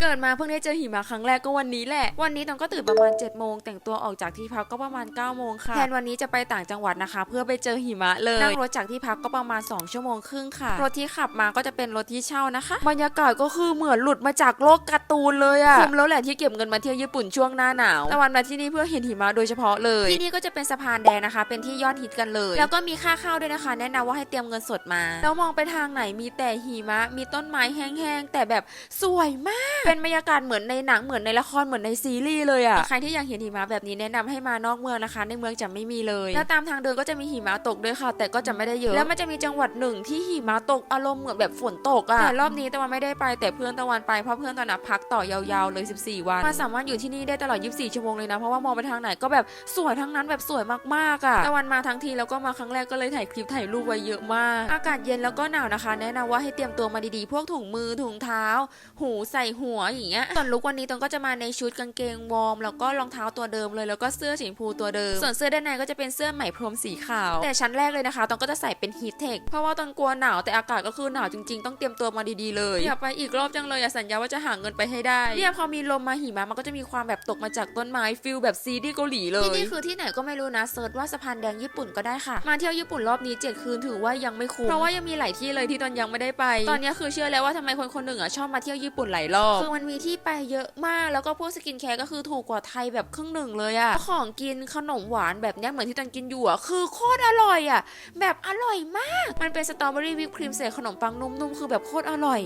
เกิดมาเพิ่งได้เจอหิมะครั้งแรกก็วันนี้แหละ วันนี้ตองก็ตื่นประมาณ7จ็ดโมงแต่งตัวออกจากที่พักก็ประมาณ9ก้าโมงค่ะแทนวันนี้จะไปต่างจังหวัดนะคะ เพื่อไปเจอหิมะเลยนั่งรถจากที่พักก็ประมาณ 2 ชั่วโมงครึ่งค่ะ รถที่ขับมาก็จะเป็นรถที่เช่านะคะ บรรยากาศก็คือเหมือนหลุดมาจากโลกการ์ตูนเลยอะคุ้มแล้วแหละที่เก็บเงินมาเที่ยวญี่ปุ่นช่วงหน้าหนาวแต่วันมาที่นี่เพื่อเห็นหิมะโดยเฉพาะเลย ที่นี่ก็จะเป็นสะพานแดงนะคะ เป็นที่ยอดฮิตกันเลย แล้วก็มีค่าเข้าด้วยนะคะ แนะนำว่าให้เตรียมเงินสดมา แล้วมองไปทางไหนมีแต่หิมะ มีต้นไม้แห้งๆแต่แบบสวยมากเป็นบรรยากาศเหมือนในหนังเหมือนในละครเหมือนในซีรีส์เลยอะใครที่อยากเห็นหิมะแบบนี้แนะนำให้มานอกเมืองนะคะ ในเมืองจะไม่มีเลยแล้วตามทางเดินก็จะมีหิมะตกด้วยค่ะ แต่ก็จะไม่ได้เยอะแล้วมันจะมีจังหวัดหนึ่งที่หิมะตกอารมณ์เหมือนแบบฝนตกอะแต่รอบนี้ตะวันไม่ได้ไปแต่เพื่อนตะวันไปเพราะเพื่อนตะวันนะพักต่อยาวๆเลย 14 วันมาสามารถอยู่ที่นี่ได้ตลอด 24 ชั่วโมงเลยนะเพราะว่ามองไปทางไหนก็แบบสวยทั้งนั้นแบบสวยมากๆอะตะวันมาทั้งทีแล้วก็มาครั้งแรกก็เลยถ่ายคลิปถ่ายรูปไว้เยอะมาก อากาศเย็นแล้วก็หนาวนะคะ แนะนำว่าให้เตรียมตัวมาดีๆ พวกถุงมือถุงเท้า หูใส่หัวอย่างเงี้ยส่วนลุกวันนี้ตองก็จะมาในชุดกางเกงวอร์มแล้วก็รองเท้าตัวเดิมเลยแล้วก็เสื้อสีชมพูตัวเดิม ส่วนเสื้อด้านในก็จะเป็นเสื้อไหมพรมสีขาว แต่ชั้นแรกเลยนะคะตองก็จะใส่เป็นฮีทเทคเพราะว่าตอนกลัวหนาวแต่อากาศก็คือหนาวจริงๆ ต้องเตรียมตัวมาดีๆเลยอยากไปอีกรอบจังเลยอยากสัญญาว่าจะหาเงินไปให้ได้เนี่ยพอมีลมมาหิมะมันก็จะมีความแบบตกมาจากต้นไม้ฟิลแบบซีรีส์เกาหลีเลยที่นี่คือที่ไหนก็ไม่รู้นะเซิร์ชว่าสะพานแดงญี่ปุ่นก็ได้ค่ะมาเที่ยวญี่ปุ่นรอบนี้เจ็ดคืนถือว่ายังไม่คุ้มเพราะว่ายังมีหลายที่เลยที่ตอนยังไม่ได้ไป ตอนนี้คือเชื่อแล้วว่าทำไมคนคนหนึ่งอะชอบมาเที่ยวญี่ปุ่นหลายรอบคือมันมีที่ไปเยอะมาก แล้วก็พวกสกินแคร์ก็คือถูกกว่าไทยแบบครึ่งหนึ่งเลยอะของกินขนมหวานแบบเนี้ยเหมือนที่ตันกินอยู่อะคือโคตรอร่อยอะแบบอร่อยมาก มันเป็นสตรอเบอรี่วิปครีมใส่ขนมปังนุ่มๆคือแบบโคตรอร่อย